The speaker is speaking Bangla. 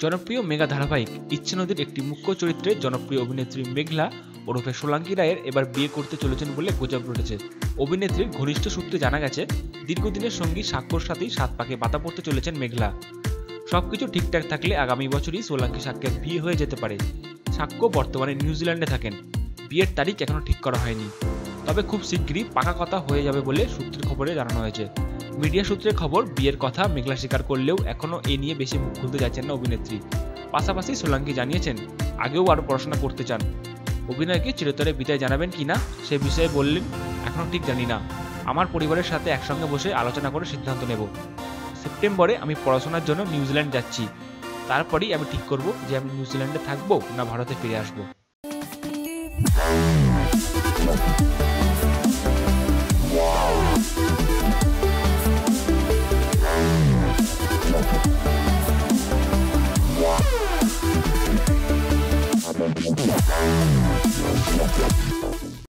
জনপ্রিয় মেগা ধারাবাহিক ইচ্ছে নদীর একটি মুখ্য চরিত্রে জনপ্রিয় অভিনেত্রী মেঘলা ওরফে সোলাঙ্কি রায়ের এবার বিয়ে করতে চলেছেন বলে গুজব রটেছে। অভিনেত্রীর ঘনিষ্ঠ সূত্রে জানা গেছে, দীর্ঘদিনের সঙ্গী সাক্ষ্যর সাথেই সাত পাকে বাতা পড়তে চলেছেন মেঘলা। সবকিছু ঠিকঠাক থাকলে আগামী বছরই সোলাঙ্কি সাক্ষ্যের বিয়ে হয়ে যেতে পারে। সাক্ষ্য বর্তমানে নিউজিল্যান্ডে থাকেন। বিয়ের তারিখ এখনও ঠিক করা হয়নি। তবে খুব শিগগিরই পাকা কথা হয়ে যাবে বলে সূত্রের খবরে জানানো হয়েছে। মিডিয়া সূত্রের খবর, বিয়ের কথা মেঘলা স্বীকার করলেও এখনও এ নিয়ে বেশি মুখ খুলতে যাচ্ছেন না অভিনেত্রী। পাশাপাশি সোলাঙ্কি জানিয়েছেন, আগেও আরও পড়াশোনা করতে চান। অভিনয়কে চিরতরে বিদায় জানাবেন কিনা সে বিষয়ে বললেন এখনও ঠিক জানি না। আমার পরিবারের সাথে একসঙ্গে বসে আলোচনা করে সিদ্ধান্ত নেব। সেপ্টেম্বরে আমি পড়াশোনার জন্য নিউজিল্যান্ড যাচ্ছি। তারপরেই আমি ঠিক করব যে আমি নিউজিল্যান্ডে থাকব না ভারতে ফিরে আসব। よかった。